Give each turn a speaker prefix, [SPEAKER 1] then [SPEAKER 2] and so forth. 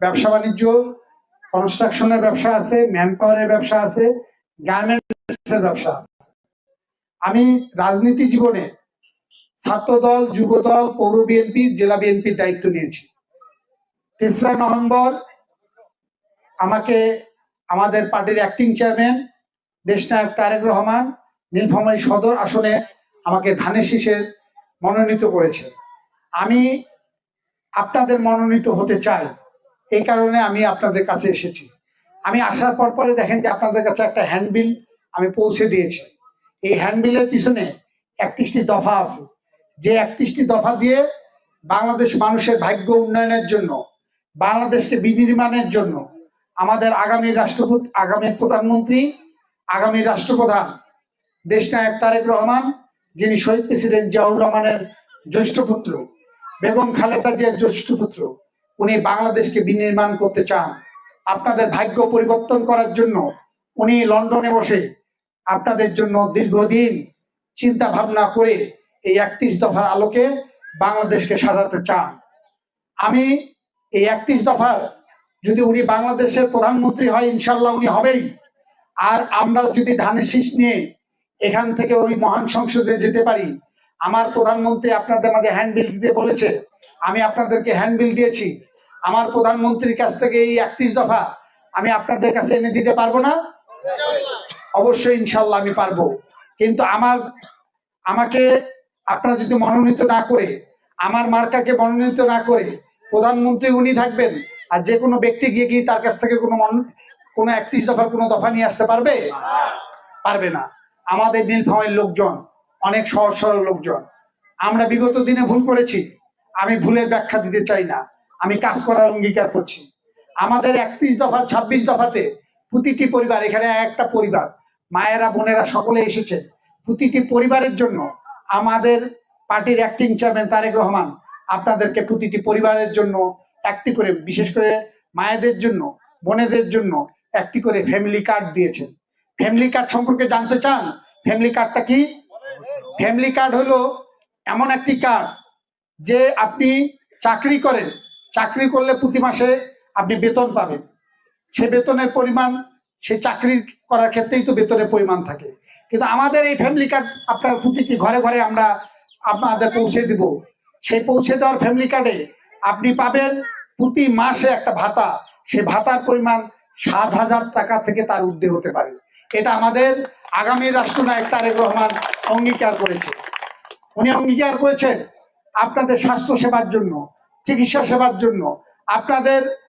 [SPEAKER 1] ব্যবসা বাণিজ্য কনস্ট্রাকশনের ব্যবসা আছে ম্যান পাওয়ারের ব্যবসা আছে গার্মেন্টসের ব্যবসা আছে। আমি রাজনীতি জীবনে ছাত্র ছাত্রদল, যুবদল, পৌর বিএনপি, জেলা বিএনপির দায়িত্ব নিয়েছি। তেসরা নভেম্বর আমাকে আমাদের পার্টির অ্যাক্টিং চেয়ারম্যান দেশনায়ক তারেক রহমান, নীলফামারী সদর আসনে আমাকে ধানের শীষের মনোনীত করেছে আমি আপনাদের মনোনীত হতে চাই। এই কারণে আমি আপনাদের কাছে এসেছি। আমি আসার পর পরে দেখেন যে আপনাদের কাছে একটা হ্যান্ডবিল আমি পৌঁছে দিয়েছি। এই হ্যান্ডবিলের পিছনে একত্রিশটি দফা আছে। যে একত্রিশটি দফা দিয়ে বাংলাদেশ মানুষের ভাগ্য উন্নয়নের জন্য, বাংলাদেশকে বিনির্মাণের জন্য আমাদের আগামী রাষ্ট্রপতি, আগামী প্রধানমন্ত্রী, আগামী রাষ্ট্রপ্রধান দেশনায়ক তারেক রহমান, যিনি শহীদ প্রেসিডেন্ট জিয়াউর রহমানের জ্যৈষ্ঠ পুত্র, বেগম খালেদা জিয়ার জ্যৈষ্ঠ পুত্র উনি বাংলাদেশকে বিনির্মাণ করতে চান। আপনাদের ভাগ্য পরিবর্তন করার জন্য উনি লন্ডনে বসে আপনাদের জন্য দীর্ঘদিন চিন্তা ভাবনা করে এই একত্রিশ দফার আলোকে বাংলাদেশকে সাজাতে চান। আমি এই একত্রিশ দফার যদি উনি বাংলাদেশের প্রধানমন্ত্রী হয় ইনশাল্লাহ উনি হবেই। আর আমরা যদি ধানের শীষ নিয়ে এখান থেকে ওই মহান সংসদে যেতে পারি, আমার প্রধানমন্ত্রী আপনাদের মাঝে হ্যান্ডবিল দিতে বলেছে। আমি আপনাদেরকে হ্যান্ডবিল দিয়েছি। আমার প্রধানমন্ত্রীর কাছ থেকে এই একত্রিশ দফা আমি আপনাদের কাছে এনে দিতে পারব না? অবশ্যই ইনশাল্লাহ আমি পারব। কিন্তু আমার, আমাকে আপনারা যদি মনোনীত না করে, আমার মার্কাকে মনোনীত না করে প্রধানমন্ত্রী উনি থাকবেন, আর যে কোনো ব্যক্তি গিয়ে কি তার কাছ থেকে কোনো কোনো একত্রিশ দফার কোনো দফা নিয়ে আসতে পারবে? পারবে না। আমাদের নীলফামারীর লোকজন, অনেক সহজ সরল লোকজন। আমরা বিগত দিনে ভুল করেছি। আমি ভুলের ব্যাখ্যা দিতে চাই না। আমি কাজ করার অঙ্গীকার করছি। আমাদের একত্রিশ দফা, ছাব্বিশ দফাতে প্রতিটি পরিবার, এখানে একটা পরিবার, মায়েরা, বোনেরা সকলে এসেছে। প্রতিটি পরিবারের জন্য আমাদের পার্টির অ্যাক্টিং চেয়ারম্যান তারেক রহমান আপনাদেরকে প্রতিটি পরিবারের জন্য একটি করে, বিশেষ করে মায়েদের জন্য, বোনেদের জন্য একটি করে ফ্যামিলি কার্ড দিয়েছেন। ফ্যামিলি কার্ড সম্পর্কে জানতে চান ফ্যামিলি কার্ডটা কি? ফ্যামিলি কার্ড হলো এমন একটি কার্ড যে আপনি চাকরি করেন চাকরি করলে প্রতি মাসে আপনি বেতন পাবেন। সে বেতনের পরিমাণ, সে চাকরি করার ক্ষেত্রেই তো বেতনের পরিমাণ থাকে। কিন্তু আমাদের এই ফ্যামিলি কার্ড আপনার প্রতিটি ঘরে ঘরে আমরা আপনাদের পৌঁছে দিব? সেই পৌঁছে দেওয়ার ফ্যামিলি কার্ডে আপনি পাবেন প্রতি মাসে একটা ভাতা। সে ভাতার পরিমাণ সাত হাজার টাকা থেকে তার ঊর্ধ্বে হতে পারে। এটা আমাদের আগামী রাষ্ট্রনায়ক তারেক রহমান অঙ্গীকার করেছে। উনি অঙ্গীকার করেছেন আপনাদের স্বাস্থ্য সেবার জন্য। চিকিৎসা সেবার জন্য। আপনাদের